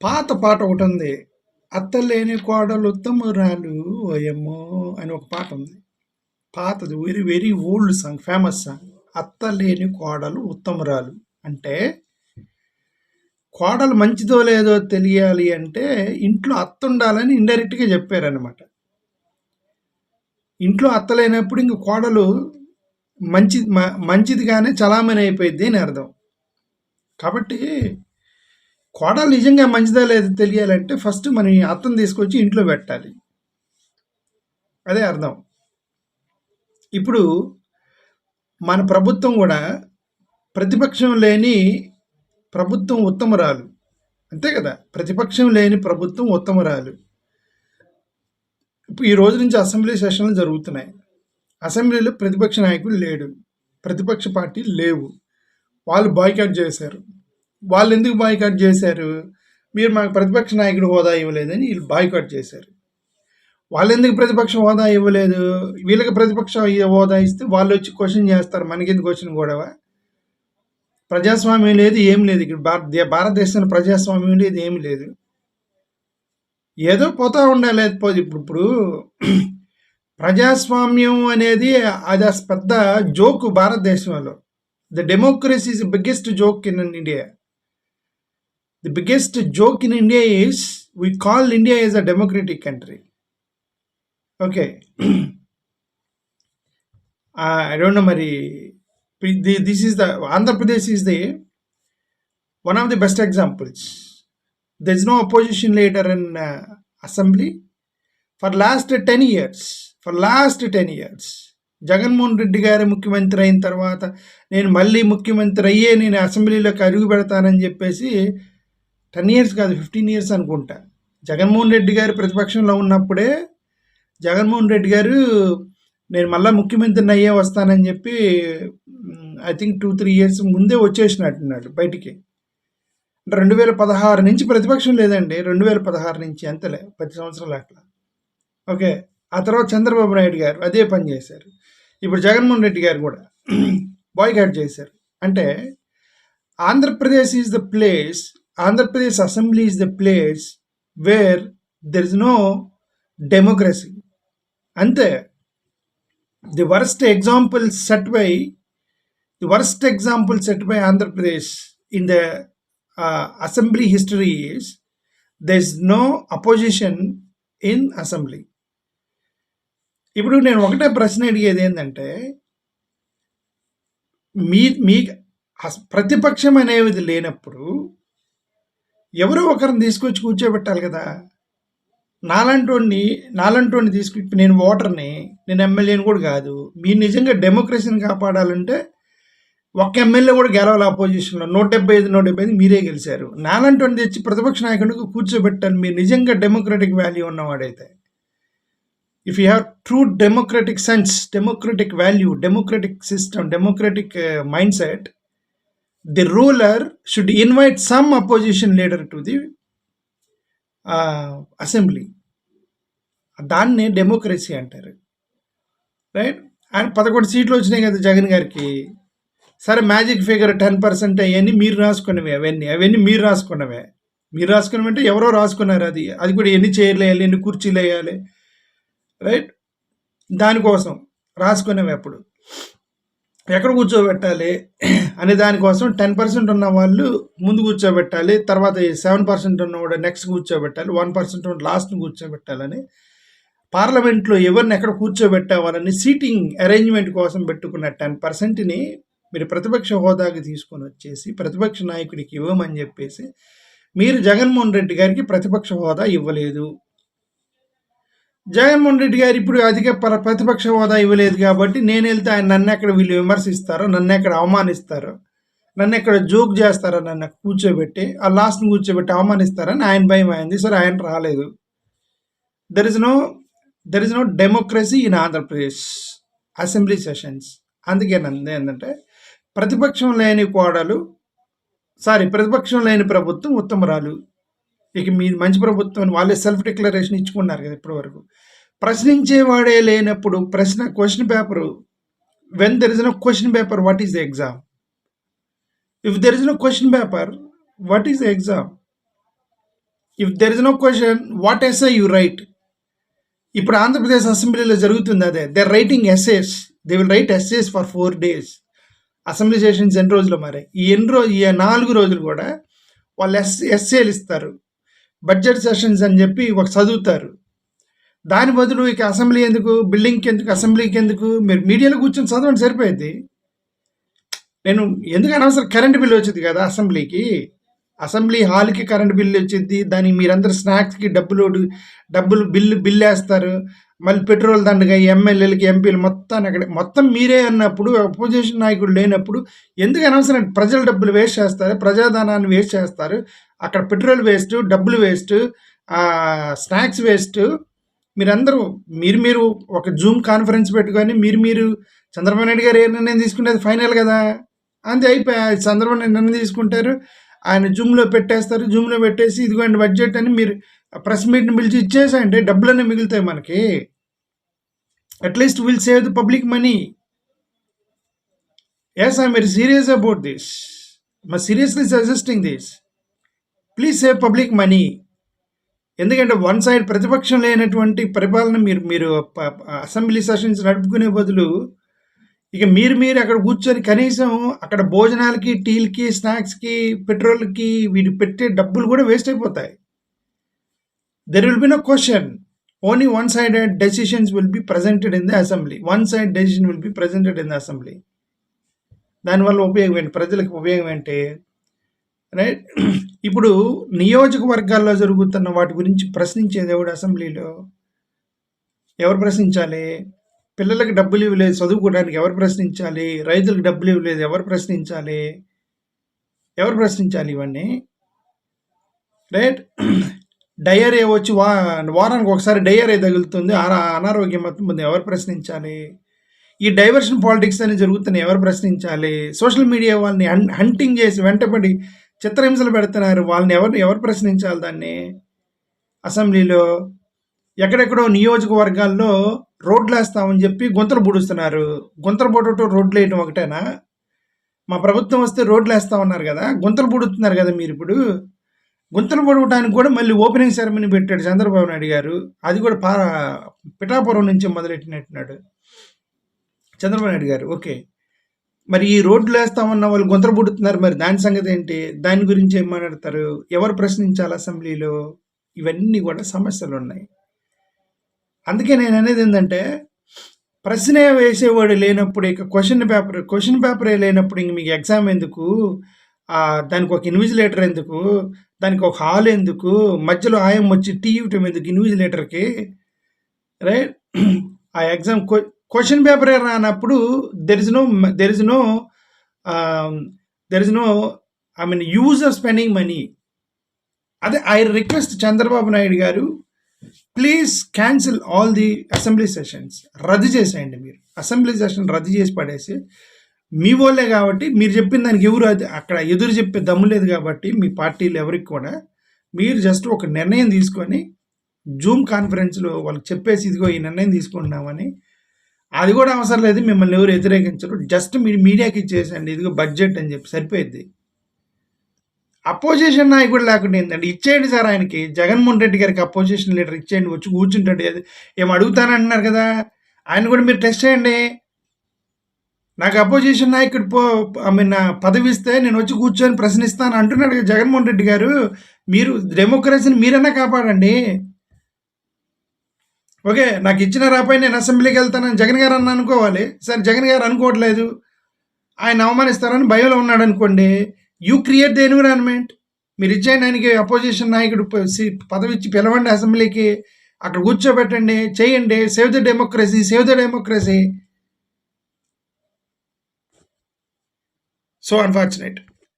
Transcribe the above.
పాత పాట ఒకటి ఉంది అత్తలేని కోడలు ఉత్తమురాలు ఓయమ్మో అని ఒక పాట ఉంది. పాతది very very old song famous song. అత్తలేని కోడలు ఉత్తమురాలు అంటే కోడలు మంచిదో లేదో తెలియాలి అంటే ఇంట్లో అత్త ఉండాలని ఇండైరెక్ట్గా చెప్పారనమాట ఇంట్లో అత్త లేనప్పుడు ఇంక కోడలు మంచి మ- మంచిదిగానే చలామణి అయిపోయింది అని అర్థం. కాబట్టి కోడలు నిజంగా మంచిదా లేదో తెలియాలంటే ఫస్ట్ మనం ఈ తీసుకొచ్చి ఇంట్లో పెట్టాలి. అదే అర్థం. ఇప్పుడు మన ప్రభుత్వం కూడా ప్రతిపక్షం లేని ప్రభుత్వం ఉత్తమరాలు. అంతే కదా? ప్రతిపక్షం లేని ప్రభుత్వం ఉత్తమరాలు. ఇప్పుడు ఈ రోజు నుంచి అసెంబ్లీ సెషన్లు జరుగుతున్నాయి. అసెంబ్లీలో ప్రతిపక్ష నాయకులు లేడు. ప్రతిపక్ష పార్టీ లేవు. వాళ్ళు బాయ్కాట్ చేశారు. వాళ్ళు ఎందుకు బాయ్కాట్ చేశారు? మీరు మాకు ప్రతిపక్ష నాయకుడు హోదా ఇవ్వలేదని వీళ్ళు బాయ్కాట్ చేశారు. వాళ్ళు ఎందుకు ప్రతిపక్ష హోదా ఇవ్వలేదు? వీళ్ళకి ప్రతిపక్ష హోదా ఇస్తే వాళ్ళు వచ్చి క్వశ్చన్ చేస్తారు. మనకెందుకు క్వశ్చన్ కూడా ప్రజాస్వామ్యం లేదు ఏం లేదు. ఇక్కడ భారత భారతదేశంలో ప్రజాస్వామ్యం లేదు ఏం లేదు. ఏదో పోతా ఉండాలి. ఇప్పుడు ఇప్పుడు ప్రజాస్వామ్యం అనేది అది పెద్ద జోక్ భారతదేశంలో. The democracy is biggest joke in India the biggest joke in India is we call India is a democratic country okay I don't know మరి the this is the Andhra Pradesh is the one of the best examples There no opposition opposition leader in uh, assembly for last 10 years. For last 10 years. Jaganmohan Reddy garu ముఖ్యమంత్రి అయిన తర్వాత నేను మళ్ళీ ముఖ్యమంత్రి అయ్యే నేను అసెంబ్లీలోకి అడుగు పెడతానని చెప్పేసి టెన్ ఇయర్స్ కాదు ఫిఫ్టీన్ ఇయర్స్ అనుకుంటా. జగన్మోహన్ రెడ్డి గారు ప్రతిపక్షంలో ఉన్నప్పుడే జగన్మోహన్ రెడ్డి గారు నేను మళ్ళీ ముఖ్యమంత్రిని అయ్యే వస్తానని చెప్పి I think two three years ముందే వచ్చేసినట్టున్నాడు బయటికి. అంటే రెండు వేల పదహారు నుంచి ప్రతిపక్షం లేదండి రెండు వేల పదహారు నుంచి అంతలే పది సంవత్సరాలు అట్లా. ఓకే ఆ తర్వాత చంద్రబాబు నాయుడు గారు అదే పని చేశారు. ఇప్పుడు జగన్మోహన్ రెడ్డి గారు కూడా బాయ్కాట్ చేశారు. అంటే Andhra Pradesh is the place Andhra Pradesh assembly is the place where there is no democracy అంతే. The worst example set by the worst example set by Andhra Pradesh in the assembly history is there is no opposition in assembly ఇప్పుడు నేను ఒకటే ప్రశ్న అడిగేది ఏంటంటే మీ మీ అస- ప్రతిపక్షం అనేది లేనప్పుడు ఎవరో ఒకరిని తీసుకొచ్చి కూర్చోబెట్టాలి కదా. నాలంటోడిని నాలంటోడిని తీసుకు నేను ఓటర్ని నేను ఎమ్మెల్యేని కూడా కాదు. మీరు నిజంగా డెమోక్రసీని కాపాడాలంటే ఒక్క ఎమ్మెల్యే కూడా గెలవాలి అపోజిషన్లో నూట డెబ్బై ఐదు నూట డెబ్బై ఐదు మీరే గెలిచారు. నాలంటోని తెచ్చి ప్రతిపక్ష నాయకుడికి కూర్చోబెట్టాను. మీరు నిజంగా democratic value ఉన్నవాడైతే. If you have true democratic sense democratic value democratic system democratic mind set the ruler should invite some opposition leader to the assembly దాన్ని డెమోక్రసీ అంటారు. రైట్ అండ్ పదకొండు సీట్లు వచ్చినాయి కదా జగన్ గారికి. సరే మ్యాజిక్ ఫిగర్ టెన్ పర్సెంట్ అవన్నీ మీరు రాసుకున్నవే అవన్నీ. అవన్నీ మీరు రాసుకున్నవే. మీరు రాసుకున్నవంటే ఎవరో రాసుకున్నారు అది. అది కూడా ఎన్ని చైర్లు వేయాలి ఎన్ని కుర్చీలు వేయాలి. రైట్ దానికోసం రాసుకునేవి అప్పుడు. ఎక్కడ కూర్చోబెట్టాలి అనే దానికోసం టెన్ పర్సెంట్ ఉన్న వాళ్ళు ముందు కూర్చోబెట్టాలి తర్వాత సెవెన్ పర్సెంట్ ఉన్నవాడు నెక్స్ట్ కూర్చోబెట్టాలి వన్ పర్సెంట్ ఉన్న లాస్ట్ని కూర్చోబెట్టాలని పార్లమెంట్లో ఎవరిని ఎక్కడ కూర్చోబెట్టావాలని సీటింగ్ అరేంజ్మెంట్ కోసం పెట్టుకున్న టెన్ పర్సెంట్ని మీరు ప్రతిపక్ష హోదాకి తీసుకొని వచ్చేసి ప్రతిపక్ష నాయకుడికి ఇవ్వమని చెప్పేసి మీరు జగన్మోహన్ రెడ్డి గారికి ప్రతిపక్ష హోదా ఇవ్వలేదు. జగన్మోహన్ రెడ్డి గారు ఇప్పుడు అధిక ప్రతిపక్ష హోదా ఇవ్వలేదు కాబట్టి నేను వెళ్తే ఆయన నన్ను ఎక్కడ వీళ్ళు విమర్శిస్తారో నన్ను ఎక్కడ అవమానిస్తారో నన్ను ఎక్కడ జోక్ చేస్తారో నన్ను కూర్చోబెట్టి ఆ లాస్ట్ని కూర్చోబెట్టి అవమానిస్తారని ఆయన భయం అయింది. సరే ఆయన రాలేదు. There is no there is no democracy in Andhra Pradesh assembly sessions అందుకే నంది ఏంటంటే ప్రతిపక్షం లేని కోడలు సారీ ప్రతిపక్షం లేని ప్రభుత్వం ఉత్తమరాలు. ఇక మీ మంచి ప్రభుత్వం అని వాళ్ళే సెల్ఫ్ డిక్లరేషన్ ఇచ్చుకున్నారు కదా ఇప్పటివరకు. ప్రశ్నించేవాడే లేనప్పుడు ప్రశ్న question paper when there is no question paper what is the exam if there is no question paper what is the exam if there is no question what essay you write ఇప్పుడు ఆంధ్రప్రదేశ్ అసెంబ్లీలో జరుగుతుంది అదే. They writing essays they will write essays for four days assembly sessions ఎన్ని రోజులు మరి? ఈ ఎన్ని రోజు ఈ నాలుగు రోజులు కూడా వాళ్ళు ఎస్ ఎస్ఏలు ఇస్తారు. బడ్జెట్ సెషన్స్ అని చెప్పి ఒక చదువుతారు. దాని బదులు ఇక అసెంబ్లీ ఎందుకు? బిల్డింగ్కి ఎందుకు? అసెంబ్లీకి ఎందుకు? మీరు మీడియాలో కూర్చొని చదవండి సరిపోయింది. నేను ఎందుకు అనవసరం? కరెంట్ బిల్ వచ్చింది కదా అసెంబ్లీకి. అసెంబ్లీ హాల్కి కరెంట్ బిల్ వచ్చింది. దానికి మీరందరూ స్నాక్స్కి డబ్బులు డబ్బులు బిల్లు బిల్లు వేస్తారు. మళ్ళీ పెట్రోల్ దండగా ఎమ్మెల్యేలకి ఎంపీలు మొత్తాన్ని అక్కడ మొత్తం మీరే అన్నప్పుడు అపోజిషన్ నాయకుడు లేనప్పుడు ఎందుకు అనవసరం? ప్రజల డబ్బులు వేస్ట్ చేస్తారు ప్రజాధనాన్ని వేస్ట్ చేస్తారు. అక్కడ పెట్రోల్ వేస్ట్ డబ్బులు వేస్ట్ స్నాక్స్ వేస్ట్. మీరందరూ మీరు మీరు ఒక జూమ్ కాన్ఫరెన్స్ పెట్టుకొని మీరు మీరు చంద్రబాబు నాయుడు గారు ఏ నిర్ణయం తీసుకునేది ఫైనల్ కదా? అంతే అయిపోయి. చంద్రబాబు నాయుడు నిర్ణయం తీసుకుంటారు. ఆయన జూమ్లో పెట్టేస్తారు. జూమ్లో పెట్టేసి ఇదిగోండి బడ్జెట్ అని మీరు ప్రెస్ మీట్ని పిలిచి ఇచ్చేసండి డబ్బులన్నీ మిగులుతాయి మనకి. At least will save the public money as I very serious about this my seriously suggesting this please save public money ఎందుకంటే వన్ సైడ్ ప్రతిపక్షం లేనటువంటి పరిపాలన మీరు మీరు అసెంబ్లీ సెషన్స్ నడుపుకునే బదులు ఇక మీరు మీరు అక్కడ కూర్చొని కనీసం అక్కడ భోజనాలకి టీలకి స్నాక్స్కి పెట్రోల్కి వీటి పెట్టే డబ్బులు కూడా వేస్ట్ అయిపోతాయి. There will be no question only one sided decisions will be presented in the assembly one side decision will be presented in the assembly దానివల్ల ఉపయోగం ఏంటి? ప్రజలకు ఉపయోగం ఏంటి? రైట్ ఇప్పుడు నియోజకవర్గాల్లో జరుగుతున్న వాటి గురించి ప్రశ్నించేది ఎవడు అసెంబ్లీలో? ఎవరు ప్రశ్నించాలి? పిల్లలకు డబ్బులు ఇవ్వలేదు చదువుకోవడానికి ఎవరు ప్రశ్నించాలి? రైతులకు డబ్బులు ఇవ్వలేదు ఎవరు ప్రశ్నించాలి? ఎవరు ప్రశ్నించాలి ఇవన్నీ? రైట్ డయేరియా వచ్చి వా వారానికి ఒకసారి డయేరియా తగులుతుంది అనారోగ్యం మొత్తం ఎవరు ప్రశ్నించాలి? ఈ డైవర్షన్ పాలిటిక్స్ అని జరుగుతున్నాయి ఎవరు ప్రశ్నించాలి? సోషల్ మీడియా వాళ్ళని హంటింగ్ చేసి వెంటపడి చిత్రహింసలు పెడుతున్నారు. వాళ్ళని ఎవరు ఎవరు ప్రశ్నించాలి దాన్ని? అసెంబ్లీలో ఎక్కడెక్కడో నియోజకవర్గాల్లో రోడ్లు వేస్తామని చెప్పి గుంతలు పూడుస్తున్నారు గుంతలు పూడటం రోడ్లు వేయటం ఒకటేనా? మా ప్రభుత్వం వస్తే రోడ్లు వేస్తామన్నారు కదా? గుంతలు పూడుతున్నారు కదా మీరు ఇప్పుడు? గుంతలు పొడవటానికి కూడా మళ్ళీ ఓపెనింగ్ సెరమనీ పెట్టాడు చంద్రబాబు నాయుడు గారు. అది కూడా పా పిఠాపురం నుంచి మొదలెట్టినట్టున్నాడు చంద్రబాబు నాయుడు గారు. ఓకే. మరి ఈ రోడ్లు వేస్తామన్న వాళ్ళు గుంతలు పుడుతున్నారు మరి. దాని సంగతి ఏంటి? దాని గురించి ఏం మాట్లాడతారు? ఎవరు ప్రశ్నించాలి అసెంబ్లీలో? ఇవన్నీ కూడా సమస్యలు ఉన్నాయి. అందుకే నేను అనేది ఏంటంటే ప్రశ్న వేసేవాడు లేనప్పుడు ఇక క్వశ్చన్ పేపర్ క్వశ్చన్ పేపరే లేనప్పుడు ఇంక మీకు ఎగ్జామ్ ఎందుకు? దానికి ఒక ఇన్విజిలేటర్ ఎందుకు? దానికి ఒక హాల్ ఎందుకు? మధ్యలో ఆయం వచ్చి టీ ఇవ్వటం ఎందుకు ఇన్విజిలేటర్కి? రైట్? ఆ ఎగ్జామ్ క్వశ్చన్ పేపర్ రానప్పుడు there is no there is no there is no I mean use of spending money అదే I request Chandrababu Naidu garu please cancel all the assembly sessions రద్దు చేసేయండి మీరు. Assembly session రద్దు చేసి పడేసి మీ వాళ్ళే కాబట్టి మీరు చెప్పిన దానికి ఎవరు అది అక్కడ ఎదురు చెప్పే దమ్ము లేదు కాబట్టి మీ పార్టీలు ఎవరికి కూడా మీరు జస్ట్ ఒక నిర్ణయం తీసుకొని జూమ్ కాన్ఫరెన్స్లో వాళ్ళకి చెప్పేసి ఇదిగో ఈ నిర్ణయం తీసుకుంటున్నామని అది కూడా అవసరం లేదు. మిమ్మల్ని ఎవరు వ్యతిరేకించరు. జస్ట్ మీరు మీడియాకి ఇచ్చేసండి ఇదిగో బడ్జెట్ అని చెప్పి సరిపోయింది. అపోజిషన్ నాయకుడు లేకుండా ఏంటంటే ఇచ్చేయండి సార్ ఆయనకి. జగన్మోహన్ రెడ్డి గారికి అపోజిషన్ లీడర్ ఇచ్చేయండి. వచ్చి కూర్చుంటాడు. ఏం అడుగుతానంటున్నారు కదా. ఆయన కూడా మీరు టెస్ట్ చేయండి. నాకు అపోజిషన్ నాయకుడు పో ఐ మీన్ పదవి ఇస్తే నేను వచ్చి కూర్చొని ప్రశ్నిస్తాను అంటున్నాడు జగన్మోహన్ రెడ్డి గారు. మీరు డెమోక్రసీని మీరన్నా కాపాడండి. ఓకే నాకు ఇచ్చిన రాపై నేను అసెంబ్లీకి వెళ్తానని జగన్ గారు అన్న అనుకోవాలి. సరే జగన్ గారు అనుకోవట్లేదు. ఆయన అవమానిస్తారని భయంలో ఉన్నాడు అనుకోండి. యూ క్రియేట్ ద ఎన్విరాన్మెంట్ మీరు ఇచ్చేయండి ఆయనకి అపోజిషన్ నాయకుడు పదవి ఇచ్చి పిలవండి అసెంబ్లీకి. అక్కడ కూర్చోబెట్టండి చేయండి. Save the democracy save the democracy so unfortunate